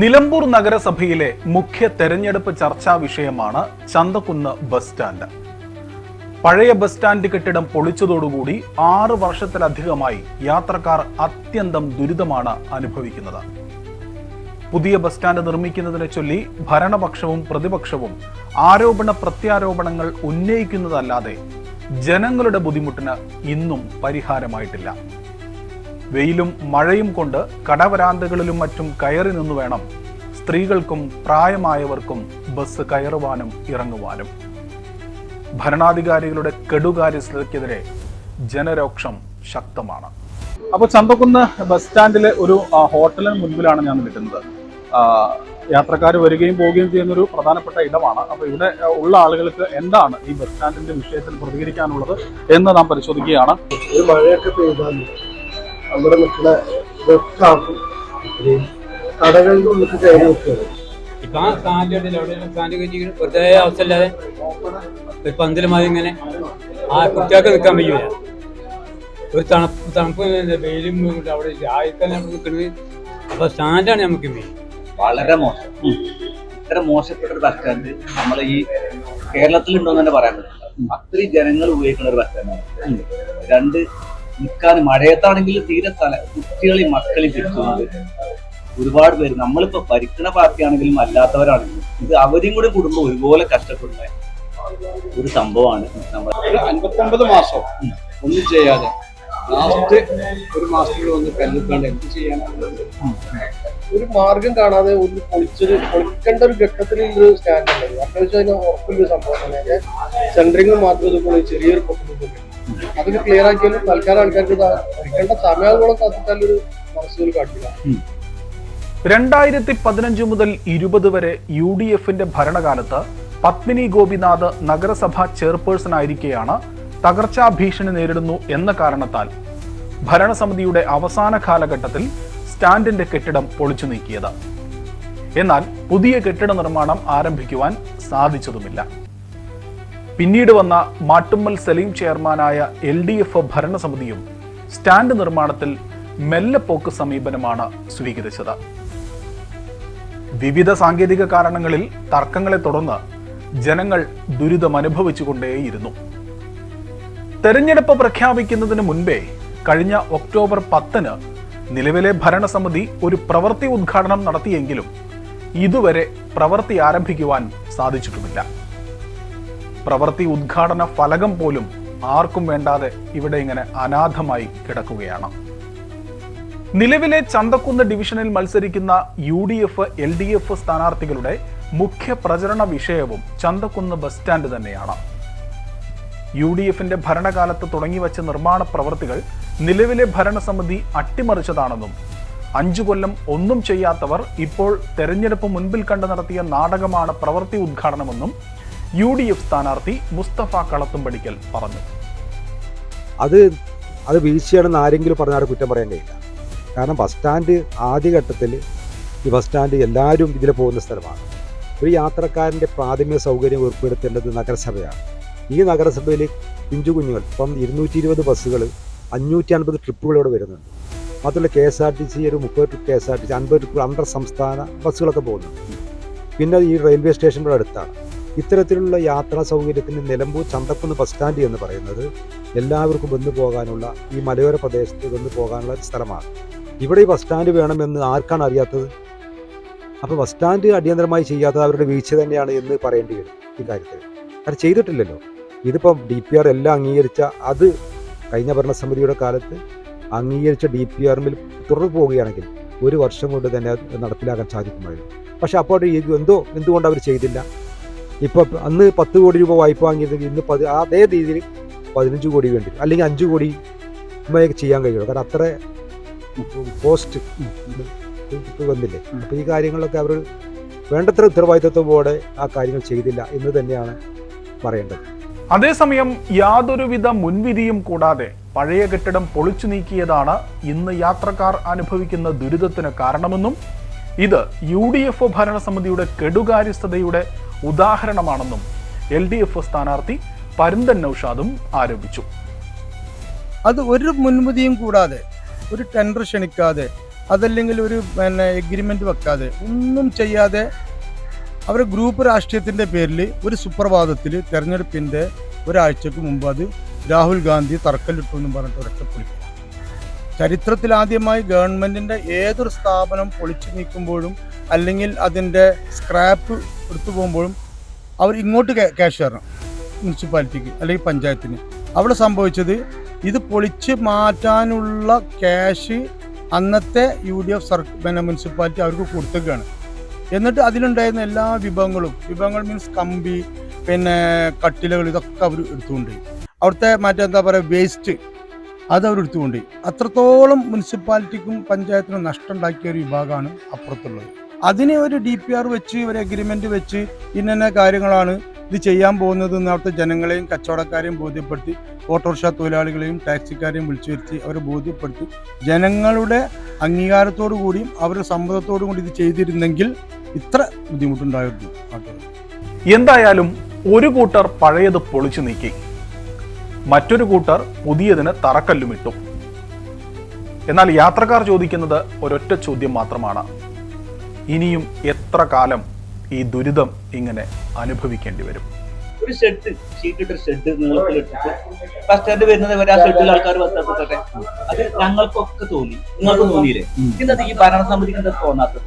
നിലമ്പൂർ നഗരസഭയിലെ മുഖ്യ തെരഞ്ഞെടുപ്പ് ചർച്ചാ വിഷയമാണ് ചന്തക്കുന്ന് ബസ് സ്റ്റാൻഡ്. പഴയ ബസ് സ്റ്റാൻഡ് കെട്ടിടം പൊളിച്ചതോടുകൂടി ആറ് വർഷത്തിലധികമായി യാത്രക്കാർ അത്യന്തം ദുരിതമാണ് അനുഭവിക്കുന്നത്. പുതിയ ബസ് സ്റ്റാൻഡ് നിർമ്മിക്കുന്നതിനെ ചൊല്ലി ഭരണപക്ഷവും പ്രതിപക്ഷവും ആരോപണ പ്രത്യാരോപണങ്ങൾ ഉന്നയിക്കുന്നതല്ലാതെ ജനങ്ങളുടെ ബുദ്ധിമുട്ടിന് ഇന്നും പരിഹാരമായിട്ടില്ല. വെയിലും മഴയും കൊണ്ട് കടവരാന്തകളിലും മറ്റും കയറി നിന്നു വേണം. സ്ത്രീകൾക്കും പ്രായമായവർക്കും ബസ് കയറുവാനും ഇറങ്ങുവാനും. ഭരണാധികാരികളുടെ കെടുകാര്യസ്ഥതയ്ക്കെതിരെ ജനരോക്ഷം ശക്തമാണ്. അപ്പോൾ ചന്തക്കുന്ന് ബസ് സ്റ്റാൻഡിലെ ഒരു ഹോട്ടലിന് മുൻപിലാണ് ഞാൻ നിൽക്കുന്നത്. യാത്രക്കാർ വരികയും പോവുകയും ചെയ്യുന്ന ഒരു പ്രധാനപ്പെട്ട ഇടമാണ്. അപ്പോൾ ഇവിടെ ഉള്ള ആളുകൾക്ക് എന്താണ് ഈ ബസ് സ്റ്റാൻഡിന്റെ വിഷയത്തിൽ പ്രതികരിക്കാനുള്ളത് എന്ന് നാം പരിശോധിക്കുകയാണ്. ഒരു മഴയൊക്കെ പെയ്താൽ അവിടെ നിൽക്കുന്ന വെക്കാക്കും കടകളിൽ നിന്ന് കയറി നിൽക്കുകയാണ്. ഇപ്പൊ ആ സ്റ്റാൻഡ് ഉണ്ടല്ലോ അവിടെ സ്റ്റാൻഡ് കഴിഞ്ഞിട്ട് വെറുതെ അവസ്ഥയില്ലാതെ ഒരു പന്തൽ മതി ഇങ്ങനെ ആ കുട്ടികൾക്ക് നിൽക്കാൻ കഴിയൂല ഒരു തണുപ്പ് തണുപ്പ് ഇല്ല, വെയിലും കൊണ്ട് അവിടെ ആയിക്കാൻ നമുക്ക് നിൽക്കുന്നത് അപ്പൊ സ്റ്റാൻഡാണ് നമുക്ക് മെയിൻ വളരെ മോശം. ഇത്ര മോശപ്പെട്ട ഒരു ബസ് സ്റ്റാൻഡ് നമ്മൾ ഈ കേരളത്തിൽ ഉണ്ടോന്ന് തന്നെ പറയാൻ പറ്റില്ല. അത്രയും ജനങ്ങൾ ഉപയോഗിക്കുന്ന ഒരു ബസ് സ്റ്റാൻഡാണ് രണ്ട് നിൽക്കാൻ മഴയത്താണെങ്കിൽ തീരെ തല കുട്ടികളെയും മക്കളെയും തിരിച്ചുകൊണ്ട് ഒരുപാട് പേര് നമ്മളിപ്പോ ഭരിക്കണ പാർട്ടിയാണെങ്കിലും അല്ലാത്തവരാണെങ്കിലും ഇത് അവരും കൂടി കുടുംബം ഒരുപോലെ കഷ്ടപ്പെടുന്ന ഒരു സംഭവമാണ് നമ്മൾ അൻപത്തൊമ്പത് മാസം ഒന്നും ചെയ്യാതെ ലാസ്റ്റ് ഒരു മാസത്തിൽ വന്ന് കല്ലിക്കാണ്ട് എന്ത് ചെയ്യാനാണ്? ഒരു മാർഗം കാണാതെ ഒരു പൊളിച്ചൊരു പൊളിക്കേണ്ട ഒരു ഘട്ടത്തിൽ ഒരു സ്റ്റാൻഡ് ഉണ്ടായിരുന്നു അത്യാവശ്യം അതിന് ഉറപ്പുള്ള സംഭവം സെൻട്രിങ് മാത്രം ഇതുപോലെ ചെറിയൊരു പൊട്ടുന്നത് അതൊക്കെ ക്ലിയർ ആക്കിയാലും തൽക്കാലം ആൾക്കാർക്ക് എടുക്കേണ്ട സമയങ്ങളും സമയങ്ങളോളം കാത്തിട്ടാലൊരു മനസ്സിൽ കാട്ടില്ല രണ്ടായിരത്തി പതിനഞ്ച് മുതൽ ഇരുപത് വരെ യു ഡി എഫിന്റെ ഭരണകാലത്ത് പത്മിനി ഗോപിനാഥ് നഗരസഭാ ചെയർപേഴ്സൺ ആയിരിക്കെയാണ് തകർച്ചാ ഭീഷണി നേരിടുന്നു എന്ന കാരണത്താൽ ഭരണസമിതിയുടെ അവസാന കാലഘട്ടത്തിൽ സ്റ്റാൻഡിന്റെ കെട്ടിടം പൊളിച്ചു നീക്കിയത്. എന്നാൽ പുതിയ കെട്ടിട നിർമ്മാണം ആരംഭിക്കുവാൻ സാധിച്ചതുമില്ല. പിന്നീട് വന്ന മാട്ടുമ്മൽ സലീം ചെയർമാനായ എൽ ഡി എഫ് ഭരണസമിതിയും സ്റ്റാൻഡ് നിർമ്മാണത്തിൽ മെല്ലപ്പോക്ക് സമീപനമാണ് സ്വീകരിച്ചത്. വിവിധ സാങ്കേതിക കാരണങ്ങളിൽ തർക്കങ്ങളെ തുടർന്ന് ജനങ്ങൾ ദുരിതം അനുഭവിച്ചുകൊണ്ടേയിരുന്നു. തെരഞ്ഞെടുപ്പ് പ്രഖ്യാപിക്കുന്നതിന് മുൻപേ കഴിഞ്ഞ ഒക്ടോബർ പത്തിന് നിലവിലെ ഭരണസമിതി ഒരു പ്രവൃത്തി ഉദ്ഘാടനം നടത്തിയെങ്കിലും ഇതുവരെ പ്രവൃത്തി ആരംഭിക്കുവാൻ സാധിച്ചിട്ടുമില്ല. പ്രവൃത്തി ഉദ്ഘാടന ഫലകം പോലും ആർക്കും വേണ്ടാതെ ഇവിടെ ഇങ്ങനെ അനാഥമായി കിടക്കുകയാണ്. നിലവിലെ ചന്തക്കുന്ന് ഡിവിഷനിൽ മത്സരിക്കുന്ന U D F L D F സ്ഥാനാർത്ഥികളുടെ മുഖ്യ പ്രചരണ വിഷയവും ചന്തക്കുന്ന് ബസ് സ്റ്റാൻഡ് തന്നെയാണ്. യു ഡി എഫിന്റെ ഭരണകാലത്ത് തുടങ്ങിവച്ച നിർമ്മാണ പ്രവൃത്തികൾ നിലവിലെ ഭരണസമിതി അട്ടിമറിച്ചതാണെന്നും അഞ്ചു കൊല്ലം ഒന്നും ചെയ്യാത്തവർ ഇപ്പോൾ തെരഞ്ഞെടുപ്പ് മുൻപിൽ കണ്ടു നടത്തിയ നാടകമാണ് പ്രവൃത്തി ഉദ്ഘാടനമെന്നും യു ഡി എഫ് സ്ഥാനാർത്ഥി മുസ്തഫ കളത്തുംപടിക്കൽ പറഞ്ഞു. അത് അത് വീഴ്ചയാണെന്ന് ആരെങ്കിലും പറഞ്ഞാൽ കുറ്റം പറയാൻ കഴിയില്ല. കാരണം ബസ് സ്റ്റാൻഡ് ആദ്യഘട്ടത്തിൽ ഈ ബസ് സ്റ്റാൻഡ് എല്ലാവരും ഇതിൽ പോകുന്ന സ്ഥലമാണ്. ഒരു യാത്രക്കാരന്റെ പ്രാഥമിക സൗകര്യം ഏർപ്പെടുത്തേണ്ടത് നഗരസഭയാണ്. ഈ നഗരസഭയിൽ കുഞ്ചു കുഞ്ഞുങ്ങൾ ഇപ്പം ഇരുന്നൂറ്റി ഇരുപത് ബസ്സുകൾ അഞ്ഞൂറ്റി അൻപത് ട്രിപ്പുകളോട് വരുന്നുണ്ട്. മാത്രമല്ല K S R T C ഒരു മുപ്പത് trip K S R T C അൻപത് ട്രിപ്പ് അന്തർ സംസ്ഥാന ബസ്സുകളൊക്കെ പോകുന്നുണ്ട്. പിന്നെ ഈ റെയിൽവേ സ്റ്റേഷനുടെ അടുത്താണ്. ഇത്തരത്തിലുള്ള യാത്രാ സൗകര്യത്തിന് നിലമ്പൂർ ചന്തക്കുന്ന് ബസ് സ്റ്റാൻഡ് എന്ന് പറയുന്നത് എല്ലാവർക്കും വന്നു പോകാനുള്ള ഈ മലയോര പ്രദേശത്ത് വന്നു പോകാനുള്ള സ്ഥലമാണ്. ഇവിടെ ഈ ബസ് സ്റ്റാൻഡ് വേണമെന്ന് ആർക്കാണ് അറിയാത്തത്? അപ്പോൾ ബസ് സ്റ്റാൻഡ് അടിയന്തരമായി ചെയ്യാത്തത് അവരുടെ വീഴ്ച തന്നെയാണ് എന്ന് പറയേണ്ടി വരും ഈ കാര്യത്തിൽ. അത് ചെയ്തിട്ടില്ലല്ലോ. ഇതിപ്പം ഡി പി ആർ എല്ലാം അംഗീകരിച്ച അത് കഴിഞ്ഞ ഭരണസമിതിയുടെ കാലത്ത് അംഗീകരിച്ച ഡി പി ആറിൽ തുടർന്നു പോവുകയാണെങ്കിൽ ഒരു വർഷം കൊണ്ട് തന്നെ നടപ്പിലാക്കാൻ സാധിക്കുമായിരുന്നു. പക്ഷെ അപ്പോൾ എന്തോ എന്തുകൊണ്ട് അവർ ചെയ്തില്ല? ഇപ്പോൾ അന്ന് പത്ത് കോടി രൂപ വായ്പ വാങ്ങിയിരുന്നെങ്കിൽ ഇന്ന് പതി അതേ രീതിയിൽ പതിനഞ്ച് കോടി വേണ്ടി അല്ലെങ്കിൽ അഞ്ച് കോടി ചെയ്യാൻ കഴിയുള്ളൂ. കാരണം അത്ര പോസ്റ്റ് വന്നില്ലേ. അപ്പോൾ ഈ കാര്യങ്ങളൊക്കെ അവർ വേണ്ടത്ര ഉത്തരവാദിത്വത്തോടെ ആ കാര്യങ്ങൾ ചെയ്തില്ല എന്ന് തന്നെയാണ് പറയേണ്ടത്. അതേസമയം യാതൊരുവിധ മുൻവിധിയും കൂടാതെ പഴയ കെട്ടിടം പൊളിച്ചു നീക്കിയതാണ് ഇന്ന് യാത്രക്കാർ അനുഭവിക്കുന്ന ദുരിതത്തിന് കാരണമെന്നും ഇത് യു ഡി എഫ് ഭരണസമിതിയുടെ കെടുകാര്യസ്ഥതയുടെ ഉദാഹരണമാണെന്നും എൽ ഡി എഫ് സ്ഥാനാർത്ഥി പരുന്തൻ നൌഷാദും ആരോപിച്ചു. അത് ഒരു മുൻമുതിയും കൂടാതെ ഒരു ടെൻഡർ ക്ഷണിക്കാതെ അതല്ലെങ്കിൽ ഒരു പിന്നെ എഗ്രിമെന്റ് വെക്കാതെ ഒന്നും ചെയ്യാതെ അവർ ഗ്രൂപ്പ് രാഷ്ട്രീയത്തിന്റെ പേരിൽ ഒരു സുപ്രഭാതത്തിൽ തെരഞ്ഞെടുപ്പിന്റെ ഒരാഴ്ചക്ക് മുമ്പ് അത് രാഹുൽ ഗാന്ധി തറക്കല്ലിട്ടു എന്നും പറഞ്ഞിട്ട് ഒരൊറ്റ പൊളിക്കുക ചരിത്രത്തിൽ ആദ്യമായി ഗവൺമെന്റിന്റെ ഏതൊരു സ്ഥാപനം പൊളിച്ചു നീക്കുമ്പോഴും അല്ലെങ്കിൽ അതിന്റെ സ്ക്രാപ്പ് എടുത്തു പോകുമ്പോഴും അവർ ഇങ്ങോട്ട് ക്യാഷ് തരണം മുനിസിപ്പാലിറ്റിക്ക് അല്ലെങ്കിൽ പഞ്ചായത്തിന്. അവിടെ സംഭവിച്ചത് ഇത് പൊളിച്ച് മാറ്റാനുള്ള ക്യാഷ് അന്നത്തെ യു ഡി എഫ് സർ പിന്നെ മുനിസിപ്പാലിറ്റി അവർക്ക് കൊടുത്തേക്കാണ് എന്നിട്ട് അതിലുണ്ടായിരുന്ന എല്ലാ വിഭവങ്ങളും വിഭവങ്ങൾ മീൻസ് കമ്പി പിന്നെ കട്ടിലകൾ ഇതൊക്കെ അവർ എടുത്തുകൊണ്ട് അവിടുത്തെ മറ്റേ എന്താ പറയുക വേസ്റ്റ് അത് അവർ എടുത്തുകൊണ്ട് അത്രത്തോളം മുനിസിപ്പാലിറ്റിക്കും പഞ്ചായത്തിനും നഷ്ടം ഉണ്ടാക്കിയ ഒരു വിഭാഗമാണ് അപ്പുറത്തുള്ളത്. അതിനെ ഒരു ഡി പി ആർ വെച്ച് ഒരു അഗ്രിമെന്റ് വെച്ച് ഇന്ന കാര്യങ്ങളാണ് ഇത് ചെയ്യാൻ പോകുന്നത് എന്ന് അവിടുത്തെ ജനങ്ങളെയും കച്ചവടക്കാരെയും ബോധ്യപ്പെടുത്തി ഓട്ടോറിക്ഷ തൊഴിലാളികളെയും ടാക്സിക്കാരെയും വിളിച്ചു വരുത്തി അവരെ ബോധ്യപ്പെടുത്തി. ജനങ്ങളുടെ അംഗീകാരത്തോടു കൂടിയും അവരുടെ സമ്മതത്തോടു കൂടി ഇത് ചെയ്തിരുന്നെങ്കിൽ ഇത്ര ബുദ്ധിമുട്ടുണ്ടായിരുന്നു എന്തായാലും ഒരു കൂട്ടർ പഴയത് പൊളിച്ചു നീക്കി. മറ്റൊരു കൂട്ടർ പുതിയതിന് തറക്കല്ലുമിട്ടു. എന്നാൽ യാത്രക്കാർ ചോദിക്കുന്നത് ഒരൊറ്റ ചോദ്യം മാത്രമാണ്. ഇനിയും എത്ര കാലം ഈ ദുരിതം ഇങ്ങനെ അനുഭവിക്കേണ്ടി വരും? ഒരു ഷെഡ് ഷീറ്റിട്ട് ഷെഡ് നീളത്തിലിട്ടിട്ട് ബസ് സ്റ്റാൻഡ് വരുന്നത് വരെ ആ ഷെഡിൽ ആൾക്കാർ വസ്ത്രപ്പെട്ടെ അത് ഞങ്ങൾക്കൊക്കെ തോന്നി. നിങ്ങൾക്ക് തോന്നിയില്ലേ? ഇന്നത് ഈ ഭരണസമിതിക്ക് എന്താ തോന്നാത്തത്?